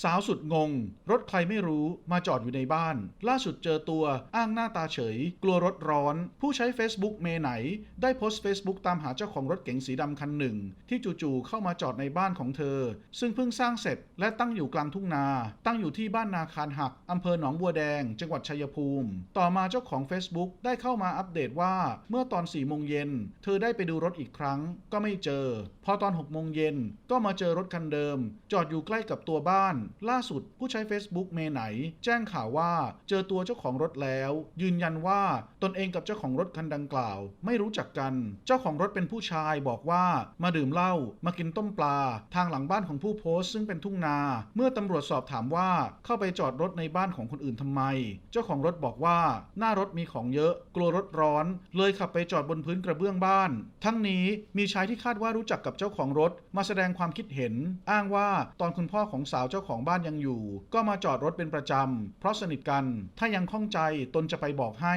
สาวสุดงง รถใครไม่รู้มาจอดอยู่ในบ้าน ล่าสุดเจอตัวอ้างหน้าตาเฉย กลัวรถร้อน ผู้ใช้ Facebook เมไหน ได้โพสต์ Facebook ตามหาเจ้าของรถเก๋งสีดำคันหนึ่ง ที่จู่ๆเข้ามาจอดในบ้านของเธอ ซึ่งเพิ่งสร้างเสร็จและตั้งอยู่กลางทุ่งนา ตั้งอยู่ที่บ้านนาคารหักอำเภอหนองบัวแดง จังหวัดชัยภูมิ ต่อมาเจ้าของ Facebook ได้เข้ามาอัปเดตว่า เมื่อตอน4โมงเย็นเธอได้ไปดูรถอีกครั้ง ก็ไม่เจอ พอตอน6โมงเย็นก็มาเจอรถคันเดิม จอดอยู่ใกล้กับตัวบ้านล่าสุดผู้ใช้ Facebook เมไหน แจ้งข่าวว่าเจอตัวเจ้าของรถแล้ว ยืนยันว่าตนเองกับเจ้าของรถคันดังกล่าว ไม่รู้จักกัน เจ้าของรถเป็นผู้ชายบอกว่ามาดื่มเหล้ามากินต้มปลา ทางหลังบ้านของผู้โพสต์ซึ่งเป็นทุ่งนา เมื่อตำรวจสอบถามว่าเข้าไปจอดรถในบ้านของคนอื่นทำไม เจ้าของรถบอกว่าหน้ารถมีของเยอะ กลัวรถร้อน เลยขับไปจอดบนพื้นกระเบื้องบ้าน ทั้งนี้มีชายที่คาดว่ารู้จักกับเจ้าของรถ มาแสดงความคิดเห็น อ้างว่าตอนคุณพ่อของสาวเจ้าของบ้านยังอยู่ ก็มาจอดรถเป็นประจำเพราะสนิทกัน ถ้ายังข้องใจตนจะไปบอกให้